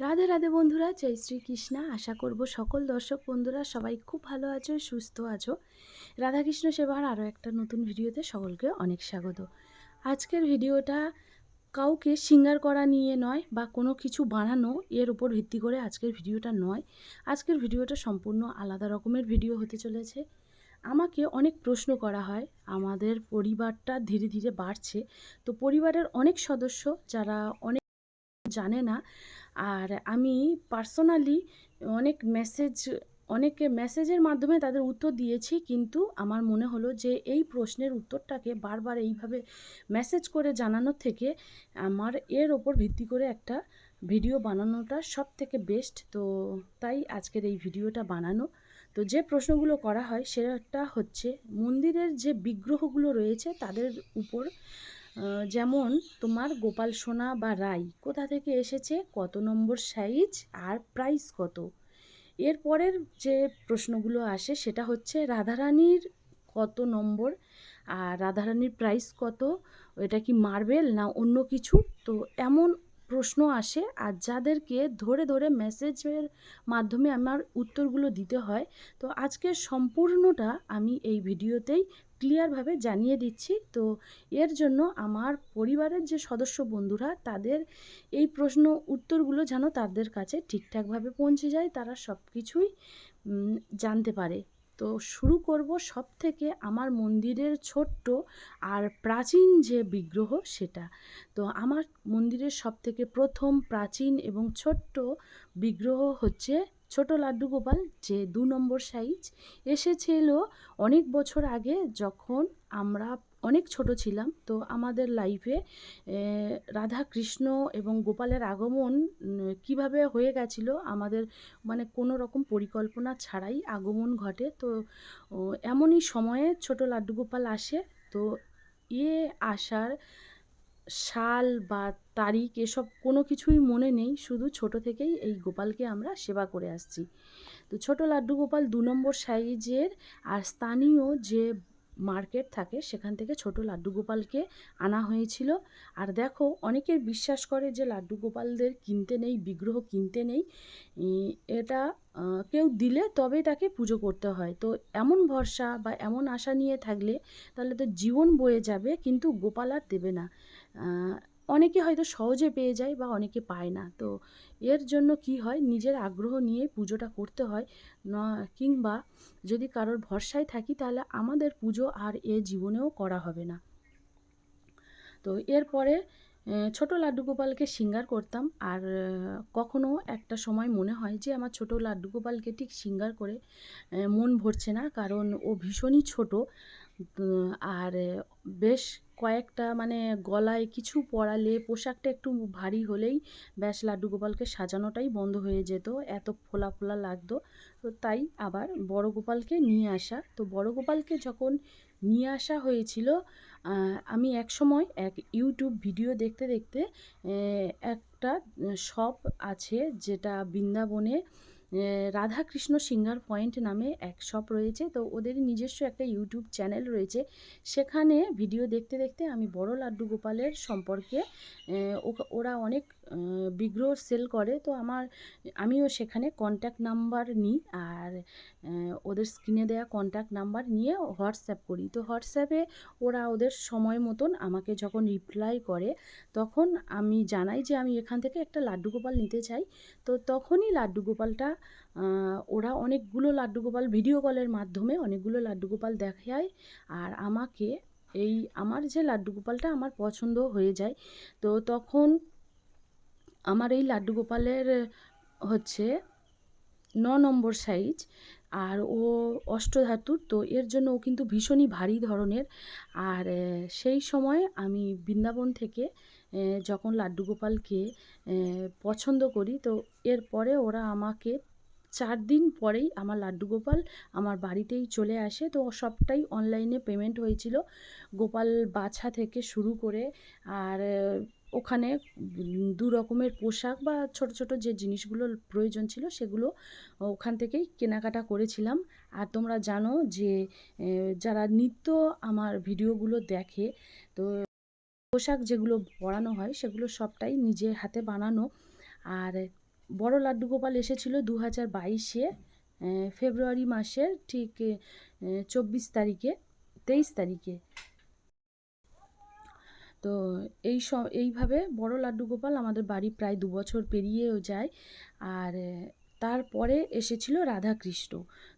রাধে রাধে বন্ধুরা, জয় শ্রীকৃষ্ণা আশা করব সকল দর্শক বন্ধুরা সবাই খুব ভালো আছো, সুস্থ আছো। রাধাকৃষ্ণ সেবার আরও একটা নতুন ভিডিওতে সকলকে অনেক স্বাগত। আজকের ভিডিওটা কাউকে সিঙ্গার করা নিয়ে নয় বা কোনো কিছু বানানো, এর উপর ভিত্তি করে আজকের ভিডিওটা নয়। আজকের ভিডিওটা সম্পূর্ণ আলাদা রকমের ভিডিও হতে চলেছে। আমাকে অনেক প্রশ্ন করা হয়, আমাদের পরিবারটা ধীরে ধীরে বাড়ছে। তো পরিবারের অনেক সদস্য যারা অনেক জানে না আর আমি পার্সোনালি অনেক মেসেজ অনেকে মেসেজের মাধ্যমে তাদের উত্তর দিয়েছি, কিন্তু আমার মনে হলো যে এই প্রশ্নের উত্তরটাকে বারবার এইভাবে মেসেজ করে জানানোর থেকে আমার এর ওপর ভিত্তি করে একটা ভিডিও বানানোটা সব থেকে বেস্ট তো তাই আজকের এই ভিডিওটা বানানো। তো যে প্রশ্নগুলো করা হয়, সেটা হচ্ছে, মন্দিরের যে বিগ্রহগুলো রয়েছে, তাদের উপর যেমন তোমার গোপাল সোনা বা রাই, কোথা থেকে এসেছে, কত নম্বর সাইজ আর প্রাইস কত? এরপরের যে প্রশ্নগুলো আসে সেটা হচ্ছে রাধারানীর কত নম্বর আর রাধারানীর প্রাইস কত? এটা কি মার্বেল না অন্য কিছু? তো এমন প্রশ্ন আসে আর যাদেরকে ধরে ধরে মেসেজের মাধ্যমে আমার উত্তরগুলো দিতে হয়। তো আজকের সম্পূর্ণটা আমি এই ভিডিওতেই ক্লিয়ারভাবে জানিয়ে দিচ্ছি। তো এর জন্য আমার পরিবারের যে সদস্য বন্ধুরা, তাদের এই প্রশ্ন উত্তরগুলো যেন তাদের কাছে ঠিকঠাকভাবে পৌঁছে যায়, তারা সব কিছুই জানতে পারে। তো শুরু করব সব থেকে আমার মন্দিরের ছোট্ট আর প্রাচীন যে বিগ্রহ সেটা। তো আমার মন্দিরের সব থেকে প্রথম, প্রাচীন এবং ছোট্ট বিগ্রহ হচ্ছে ছোট লাড্ডু গোপাল, যে দু নম্বর সাইজ, এসেছিল অনেক বছর আগে যখন আমরা অনেক ছোট ছিলাম। তো আমাদের লাইফে রাধা কৃষ্ণ এবং গোপালের আগমন কীভাবে হয়ে গেছিল আমাদের মানে কোনো রকম পরিকল্পনা ছাড়াই আগমন ঘটে। তো এমনই সময়ে ছোট লাড্ডু গোপাল আসে। তো, এ আসার সাল বা তারিখ এসব কোনো কিছুই মনে নেই। শুধু ছোট থেকেই এই গোপালকে আমরা সেবা করে আসছি। তো ছোট লাড্ডু গোপাল দু নম্বর সাইজের আর স্থানীয় যে মার্কেট থাকে, সেখান থেকে ছোট লাড্ডু গোপালকে আনা হয়েছিল। আর দেখো অনেকের বিশ্বাস করে যে লাড্ডু গোপালদের কিনতে নেই, বিগ্রহ কিনতে নেই। এটা কেউ দিলে তবেই তাকে পুজো করতে হয়। তো এমন ভরসা বা এমন আশা নিয়ে থাকলে তাহলে তো জীবন বয়ে যাবে, কিন্তু গোপাল আর দেবে না। অনেকে হয়তো সহজে পেয়ে যায় বা অনেকে পায় না। তো এর জন্য কি হয়? নিজের আগ্রহ নিয়ে পুজোটা করতে হয়। কিংবা যদি কারোর ভরসায় থাকি, তাহলে আমাদের পুজো আর এ জীবনেও করা হবে না। তো এরপরে ছোট লাড্ডু গোপালকে সিঙ্গার করতাম। আর কখনো একটা সময় মনে হয় যে, আমার ছোট লাড্ডু গোপালকে ঠিক সিঙ্গার করে মন ভরছে না। কারণ ও ভীষণই ছোট। আর বেশ কয়েকটা মানে গলায় কিছু পরালে পোশাকটা একটু ভারী হলেই ব্যাস লাড্ডু গোপালকে সাজানোটাই বন্ধ হয়ে যেত, এত ফোলা ফোলা লাগতো। তো তাই আবার বড় গোপালকে নিয়ে আসা। তো বড় গোপালকে যখন নিয়ে আসা হয়েছিল আমি এক সময় এক ইউটিউব ভিডিও দেখতে দেখতে একটা শপ আছে যেটা বৃন্দাবনে রাধাকৃষ্ণ সিঙ্গার পয়েন্ট নামে এক শপ রয়েছে। তো ওদের নিজস্ব একটা ইউটিউব চ্যানেল রয়েছে। সেখানে ভিডিও দেখতে দেখতে আমি বড় লাড্ডু গোপালের সম্পর্কে ওরা অনেক বিগ্রহ সেল করে, তো আমার, আমিও সেখানে কন্ট্যাক্ট নাম্বার নিই আর ওদের স্ক্রিনে দেওয়া কন্ট্যাক্ট নাম্বার নিয়ে হোয়াটসঅ্যাপ করি। তো হোয়াটসঅ্যাপে ওরা ওদের সময় মতন আমাকে যখন রিপ্লাই করে, তখন আমি জানাই যে আমি এখান থেকে একটা লাড্ডু গোপাল নিতে চাই। তো তখনই লাড্ডু গোপালটা ওরা অনেকগুলো লাড্ডু গোপাল ভিডিও কলের মাধ্যমে অনেকগুলো লাড্ডু গোপাল দেখায় আর আমাকে এই, আমার যে লাড্ডু গোপালটা আমার পছন্দ হয়ে যায়। তো তখন আমার এই লাড্ডু গোপালের, হচ্ছে ন নম্বর সাইজ আর ও অষ্টধাতুর, তো এর জন্য ও কিন্তু ভীষণই ভারী ধরনের। আর সেই সময় আমি বৃন্দাবন থেকে যখন লাড্ডু গোপালকে পছন্দ করি, তো এরপরে ওরা আমাকে চার দিন পরেই আমার লাড্ডু গোপাল আমার বাড়িতেই চলে আসে। তো সবটাই অনলাইনে পেমেন্ট হয়েছিল। গোপাল বাছা থেকে শুরু করে, আর ওখানে দু রকমের পোশাক বা ছোট ছোট যে জিনিসগুলো প্রয়োজন ছিল সেগুলো ওখান থেকেই কেনাকাটা করেছিলাম। আর তোমরা জানো যে যারা নিত্য আমার ভিডিওগুলো দেখে, তো পোশাক যেগুলো পরানো হয় সেগুলো সবটাই নিজের হাতে বানানো। আর বড় লাড্ডু গোপাল এসেছিল দু হাজার বাইশে ফেব্রুয়ারি মাসের ঠিক চব্বিশ তারিখে, তেইশ তারিখে। তো এই স এইভাবে বড় লাড্ডু গোপাল আমাদের বাড়ি প্রায় দু বছর পেরিয়েও যায়। আর তারপরে এসেছিল রাধাকৃষ্ণ।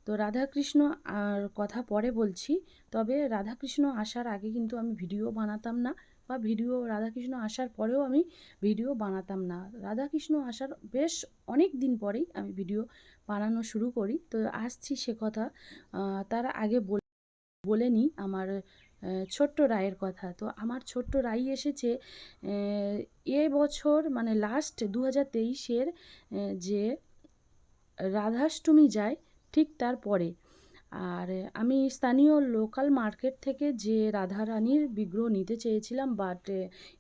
তো রাধাকৃষ্ণ আর কথা পরে বলছি, তবে রাধাকৃষ্ণ আসার আগে কিন্তু আমি ভিডিও বানাতাম না বা ভিডিও, রাধাকৃষ্ণ আসার পরেও আমি ভিডিও বানাতাম না। রাধাকৃষ্ণ আসার বেশ অনেক দিন পরেই আমি ভিডিও বানানো শুরু করি। তো আসছি সে কথা তার আগে বলে নিই আমার ছোট্ট রায়ের কথা। তো আমার ছোট্ট রাই এসেছে এ বছর মানে লাস্ট দু হাজার তেইশের যে রাধাষ্টমী যায়, ঠিক তারপরে আর আমি স্থানীয় লোকাল মার্কেট থেকে যে রাধারানীর বিগ্রহ নিতে চেয়েছিলাম বাট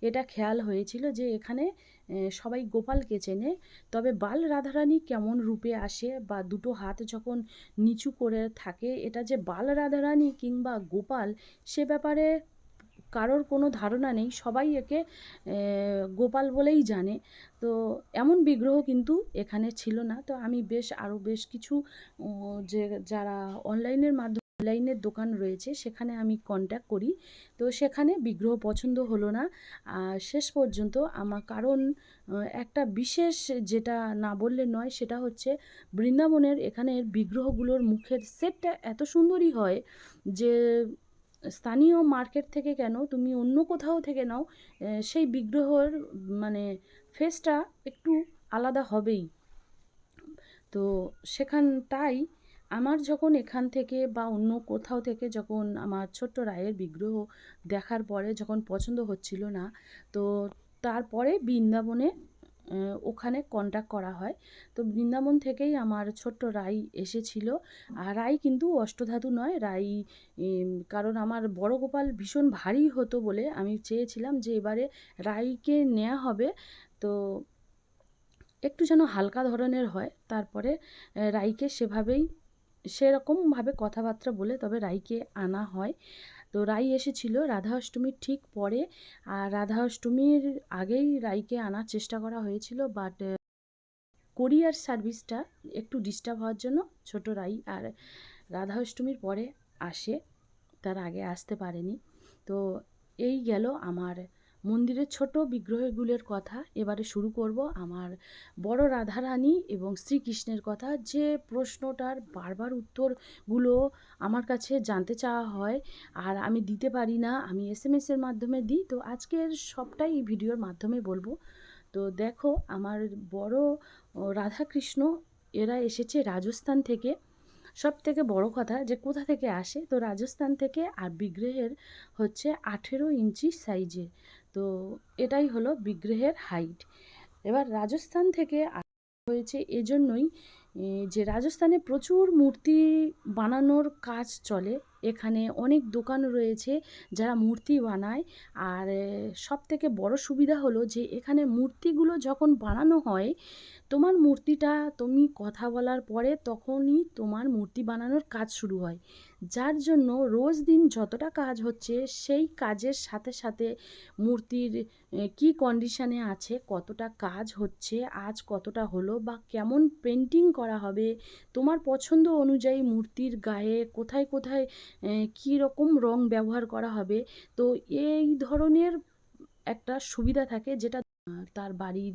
এটা খেয়াল হয়েছিল যে এখানে সবাই গোপালকে চেনে। তবে বাল রাধারানী কেমন রূপে আসে বা দুটো হাত যখন নিচু করে থাকে, এটা যে বাল রাধারানী কিংবা গোপাল, সে ব্যাপারে কারোর কোনো ধারণা নেই, সবাই একে গোপাল বলেই জানে। তো এমন বিগ্রহ কিন্তু এখানে ছিল না। তো আমি বেশ আরও বেশ কিছু যে যারা অনলাইনের মাধ্যমে, অনলাইনের দোকান রয়েছে, সেখানে আমি কন্ট্যাক্ট করি। তো সেখানে বিগ্রহ পছন্দ হলো না। আর শেষ পর্যন্ত আমার কারণ একটা বিশেষ যেটা না বললে নয়, সেটা হচ্ছে বৃন্দাবনের এখানের বিগ্রহগুলোর মুখের সেটটা এত সুন্দরই হয় যে স্থানীয় মার্কেট থেকে কেন তুমি অন্য কোথাও থেকে নাও সেই বিগ্রহর মানে ফেসটা একটু আলাদা হবেই। তো সেখান, তাই আমার যখন এখান থেকে বা অন্য কোথাও থেকে যখন আমার ছোট্ট রায়ের বিগ্রহ দেখার পরে যখন পছন্দ হচ্ছিল না, তো তারপরে বৃন্দাবনে ওখানে কন্ট্যাক্ট করা হয়। তো বৃন্দাবন থেকেই আমার ছোট্ট রাই এসেছিল। আর রাই কিন্তু অষ্টধাতু নয়, রাই কারণ আমার বড় গোপাল ভীষণ ভারী হতো বলে আমি চেয়েছিলাম যে এবারে রাইকে নেওয়া হবে। তো একটু যেন হালকা ধরনের হয়, তারপরে রাইকে সেভাবেই, সেরকমভাবে কথাবার্তা বলে তবে রাইকে আনা হয়। তো রাই এসেছিল রাধা অষ্টমীর ঠিক পরে আর রাধা অষ্টমীর আগেই রাইকে আনার চেষ্টা করা হয়েছিল বাট কোরিয়ার সার্ভিসটা একটু ডিস্টার্ব হওয়ার জন্য ছোট রাই আর রাধা অষ্টমীর পরে আসে, তার আগে আসতে পারেনি। তো এই গেল আমার মন্দিরের ছোট বিগ্রহগুলোর কথা এবারে শুরু করব আমার বড় রাধারানী এবং শ্রীকৃষ্ণের কথা। যে প্রশ্নটার বারবার উত্তরগুলো আমার কাছে জানতে চাওয়া হয় আর আমি দিতে পারি না, আমি এস এম এসের মাধ্যমে দিই, তো আজকের সবটাই এই ভিডিওর মাধ্যমে বলব। তো দেখো, আমার বড় রাধাকৃষ্ণ, এরা এসেছে রাজস্থান থেকে। সব থেকে বড় কথা যে কোথা থেকে আসে? তো রাজস্থান থেকে আর বিগ্রহের হচ্ছে আঠেরো ইঞ্চি সাইজের তো এটাই হলো বিগ্রহের হাইট। এবার রাজস্থান থেকে হয়েছে এজন্যই যে রাজস্থানে প্রচুর মূর্তি বানানোর কাজ চলে। এখানে অনেক দোকান রয়েছে যারা মূর্তি বানায়। আর সব থেকে বড় সুবিধা হলো যে এখানে মূর্তিগুলো যখন বানানো হয়, তোমার মূর্তিটা তুমি কথা বলার পরে তখনই তোমার মূর্তি বানানোর কাজ শুরু হয়। যার জন্য রোজ দিন যতটা কাজ হচ্ছে, সেই কাজের সাথে সাথে মূর্তির কি কন্ডিশানে আছে, কতটা কাজ হচ্ছে, আজ কতটা হলো বা কেমন পেন্টিং করা হবে, তোমার পছন্দ অনুযায়ী মূর্তির গায়ে কোথায় কোথায় কী রকম রং ব্যবহার করা হবে, তো এই ধরনের একটা সুবিধা থাকে যেটা তার বাড়ির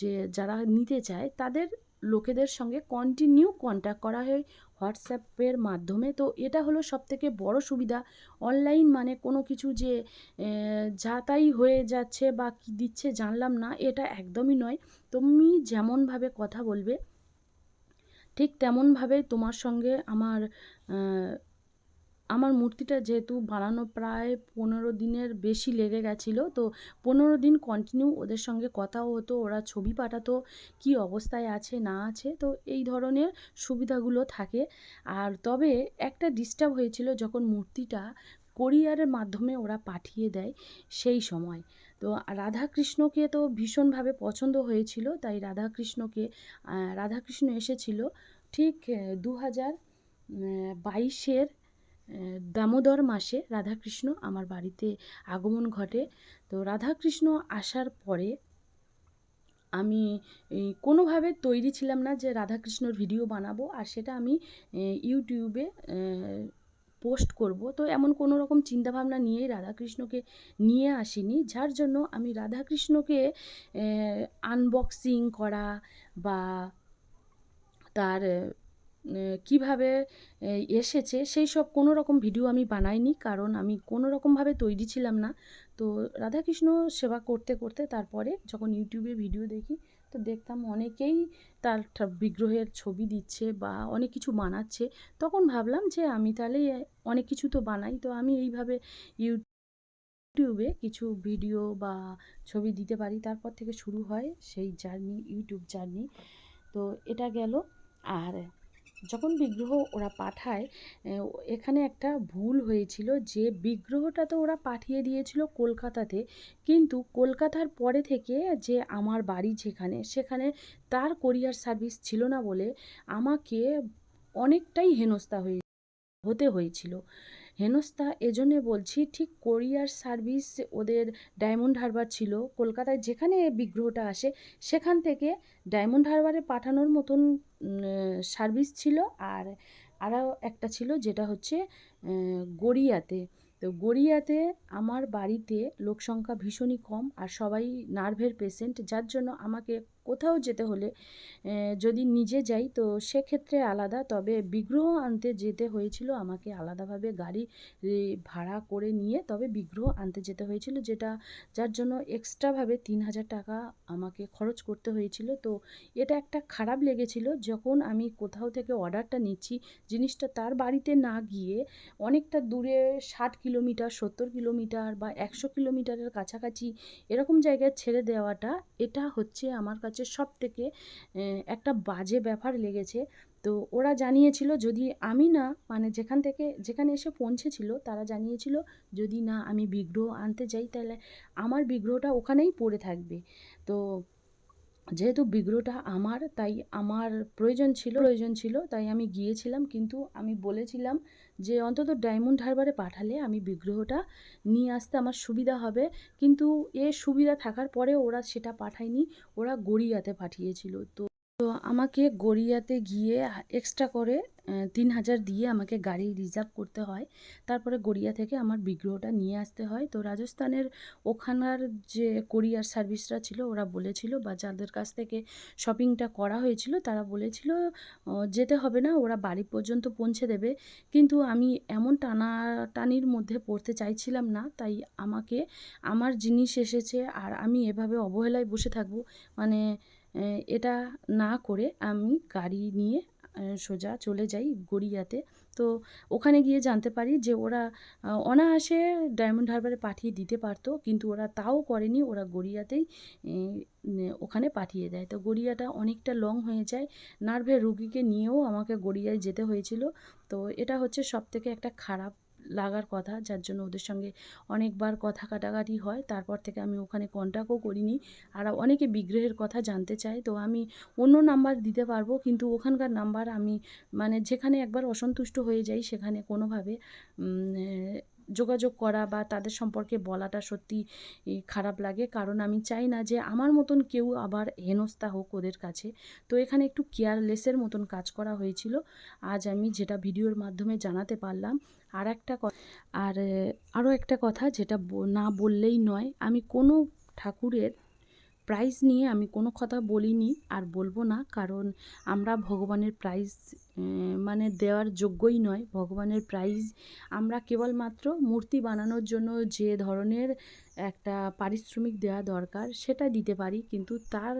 যে যারা নিতে চায়, তাদের লোকেদের সঙ্গে কন্টিনিউ কন্ট্যাক্ট করা হয়। হোয়াটসঅ্যাপের মাধ্যমে। তো এটা হলো সব থেকে বড়ো সুবিধা। অনলাইন মানে কোনো কিছু যে যাতাই হয়ে যাচ্ছে বা কী দিচ্ছে জানলাম না, এটা একদমই নয়। তুমি যেমনভাবে কথা বলবে, ঠিক তেমনভাবে তোমার সঙ্গে আমার আমার মূর্তিটা যেহেতু বানানো প্রায় পনেরো দিনের বেশি লেগে গেছিল, তো পনেরো দিন কন্টিনিউ ওদের সঙ্গে কথাও হতো, ওরা ছবি পাঠাতো, কী অবস্থায় আছে, না আছে, তো এই ধরনের সুবিধাগুলো থাকে। আর তবে একটা ডিস্টার্ব হয়েছিল যখন মূর্তিটা কোরিয়ারের মাধ্যমে ওরা পাঠিয়ে দেয় সেই সময়। তো রাধাকৃষ্ণকে তো ভীষণভাবে পছন্দ হয়েছিল, তাই রাধাকৃষ্ণকে রাধাকৃষ্ণ এসেছিল ঠিক দু হাজার বাইশের দামোদর মাসে রাধাকৃষ্ণ আমার বাড়িতে আগমন ঘটে। তো রাধাকৃষ্ণ আসার পরে আমি কোনোভাবে তৈরি ছিলাম না যে রাধাকৃষ্ণর ভিডিও বানাবো, আর সেটা আমি ইউটিউবে পোস্ট করব। তো এমন কোনো রকম চিন্তাভাবনা নিয়েই রাধাকৃষ্ণকে নিয়ে আসিনি, যার জন্য আমি রাধাকৃষ্ণকে আনবক্সিং করা বা তার কীভাবে এসেছে, সেই সব কোনো রকম ভিডিও আমি বানাইনি, কারণ আমি কোনো রকমভাবে তৈরি ছিলাম না। তো রাধাকৃষ্ণ সেবা করতে করতে তারপরে যখন ইউটিউবে ভিডিও দেখি, তো দেখতাম অনেকেই তার বিগ্রহের ছবি দিচ্ছে বা অনেক কিছু বানাচ্ছে। তখন ভাবলাম যে আমি তাহলে অনেক কিছু তো বানাই, তো আমি এইভাবে ইউটিউবে কিছু ভিডিও বা ছবি দিতে পারি। তারপর থেকে শুরু হয় সেই জার্নি ইউটিউব জার্নি তো এটা গেল। আর যখন বিগ্রহ ওরা পাঠায় এখানে একটা ভুল হয়েছিল যে বিগ্রহটা তো ওরা পাঠিয়ে দিয়েছিল কলকাতাতে, কিন্তু কলকাতার পরে থেকে যে আমার বাড়ি যেখানে, সেখানে তার কোরিয়ার সার্ভিস ছিল না বলে আমাকে অনেকটাই হেনস্থা হয়ে, হতে হয়েছিল। হেনস্থা এজন্যে বলছি, ঠিক কোরিয়ার সার্ভিস ওদের ডায়মন্ড হারবার ছিল। কলকাতায় যেখানে বিগ্রহটা আসে, সেখান থেকে ডায়মন্ড হারবারে পাঠানোর মতন সার্ভিস ছিল। আর আরও একটা ছিল যেটা হচ্ছে গড়িয়াতে। তো গড়িয়াতে আমার বাড়িতে লোক সংখ্যা ভীষণই কম আর সবাই নার্ভের পেশেন্ট, যার জন্য আমাকে কোথাও যেতে হলে যদি নিজে যাই, তো সেক্ষেত্রে আলাদা। তবে বিগ্রহ আনতে যেতে হয়েছিল আমাকে আলাদাভাবে গাড়ি ভাড়া করে নিয়ে। তবে বিগ্রহ আনতে যেতে হয়েছিল, যেটা, যার জন্য এক্সট্রাভাবে তিন হাজার টাকা আমাকে খরচ করতে হয়েছিল। তো এটা একটা খারাপ লেগেছিল। যখন আমি কোথাও থেকে অর্ডারটা নিচ্ছি, জিনিসটা তার বাড়িতে না গিয়ে অনেকটা দূরে, ষাট কিলোমিটার, সত্তর কিলোমিটার বা একশো কিলোমিটারের কাছাকাছি এরকম জায়গায় ছেড়ে দেওয়াটা, এটা হচ্ছে আমার কাছে সব থেকে একটা বাজে ব্যাপার লেগেছে। তো ওরা জানিয়েছিল যদি আমি না মানে যেখান থেকে, যেখানে এসে পৌঁছেছিল, তারা জানিয়েছিল যদি না আমি বিগ্রহ আনতে যাই, তাহলে আমার বিগ্রহটা ওখানেই পড়ে থাকবে। তো যেহেতু বিগ্রহটা আমার, তাই আমার প্রয়োজন ছিল প্রয়োজন ছিল, তাই আমি গিয়েছিলাম। কিন্তু আমি বলেছিলাম যে অন্তত ডায়মন্ড হারবারে পাঠালে আমি বিগ্রহটা নিয়ে আসতে আমার সুবিধা হবে। কিন্তু এ সুবিধা থাকার পরে ওরা সেটা পাঠায়নি, ওরা গড়িয়াতে পাঠিয়েছিল। তো তো আমাকে গড়িয়াতে গিয়ে এক্সট্রা করে তিন হাজার দিয়ে আমাকে গাড়ি রিজার্ভ করতে হয়। তারপরে গড়িয়া থেকে আমার বিগ্রহটা নিয়ে আসতে হয়। তো রাজস্থানের ওখানার যে কোরিয়ার সার্ভিসরা ছিল, ওরা বলেছিল বা যাদের কাছ থেকে শপিংটা করা হয়েছিল, তারা বলেছিল যেতে হবে না, ওরা বাড়ি পর্যন্ত পৌঁছে দেবে। কিন্তু আমি এমন টানাটানির মধ্যে পড়তে চাইছিলাম না। তাই আমাকে, আমার জিনিস এসেছে আর আমি এভাবে অবহেলায় বসে থাকব। মানে এটা না করে আমি গাড়ি নিয়ে সোজা চলে যাই গড়িয়াতে। তো ওখানে গিয়ে জানতে পারি যে ওরা অনায়াসে ডায়মন্ড হারবারে পাঠিয়ে দিতে পারতো, কিন্তু ওরা তাও করেনি, ওরা গড়িয়াতেই ওখানে পাঠিয়ে দেয়। তো গড়িয়াটা অনেকটা লং হয়ে যায়। নার্ভের রুগীকে নিয়েও আমাকে গড়িয়ায় যেতে হয়েছিল। তো এটা হচ্ছে সব থেকে একটা খারাপ লাগার কথা, যার জন্য ওদের সঙ্গে অনেকবার কথা কাটাকাটি হয়। তারপর থেকে আমি ওখানে কন্ট্যাক্টও করিনি। আর অনেকে বিগ্রহের কথা জানতে চায়, তো আমি অন্য নাম্বার দিতে পারব। কিন্তু ওখানকার নাম্বার আমি মানে যেখানে একবার অসন্তুষ্ট হয়ে যাই সেখানে কোনোভাবে যোগাযোগ করা বা তাদের সম্পর্কে বলাটা সত্যি খারাপ লাগে। কারণ আমি চাই না যে আমার মতন কেউ আবার হেনস্থা হোক ওদের কাছে। তো এখানে একটু কেয়ারলেসের মতন কাজ করা হয়েছিল। আজ আমি যেটা ভিডিওর মাধ্যমে জানাতে পারলাম আর একটা আর, আরও একটা কথা যেটা না বললেই নয়, আমি কোনো ঠাকুরের প্রাইজ নিয়ে আমি কোনো কথা বলিনি আর বলব না, কারণ আমরা ভগবানের প্রাইজ মানে দেওয়ার যোগ্যই নয়। ভগবানের প্রাইজ আমরা কেবলমাত্র মূর্তি বানানোর জন্য যে ধরনের একটা পারিশ্রমিক দেওয়া দরকার সেটা দিতে পারি, কিন্তু তার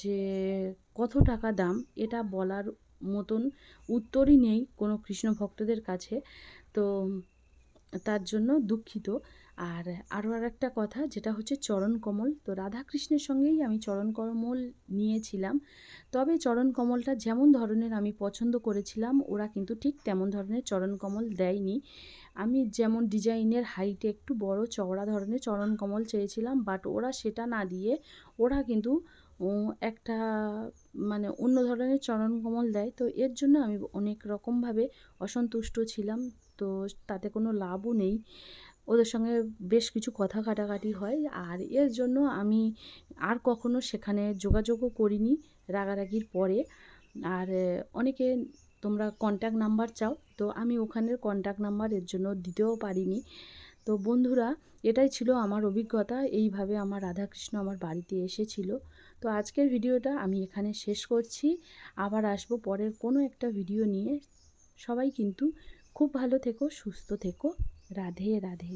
যে কত টাকা দাম এটা বলার মতন উত্তরই নেই কোনো কৃষ্ণ ভক্তদের কাছে। তো তার জন্য দুঃখিত। আর আরও আর একটা কথা, যেটা হচ্ছে চরণ কমল। তো রাধাকৃষ্ণের সঙ্গেই আমি চরণ কমল নিয়েছিলাম। তবে চরণ কমলটা যেমন ধরনের আমি পছন্দ করেছিলাম, ওরা কিন্তু ঠিক তেমন ধরনের চরণ কমল দেয়নি। আমি যেমন ডিজাইনের হাইটে একটু বড় চওড়া ধরনের চরণ কমল চেয়েছিলাম, বাট ওরা সেটা না দিয়ে ওরা কিন্তু একটা মানে অন্য ধরনের চরণ কমল দেয়। তো এর জন্য আমি অনেক রকমভাবে অসন্তুষ্ট ছিলাম। তো তাতে কোনো লাভও নেই। ওদের সঙ্গে বেশ কিছু কথা কাটাকাটি হয়। আর এর জন্য আমি আর কখনো সেখানে যোগাযোগও করিনি রাগারাগির পরে। আর অনেকে তোমরা কন্ট্যাক্ট নাম্বার চাও, তো আমি ওখানের কন্ট্যাক্ট নাম্বার এর জন্য দিতেও পারিনি। তো বন্ধুরা, এটাই ছিল আমার অভিজ্ঞতা। এইভাবে আমার রাধাকৃষ্ণ আমার বাড়িতে এসেছিল। তো আজকের ভিডিওটা আমি এখানে শেষ করছি। আবার আসব পরের কোনো একটা ভিডিও নিয়ে। সবাই কিন্তু খুব ভালো থেকো, সুস্থ থেকো। রাধে রাধে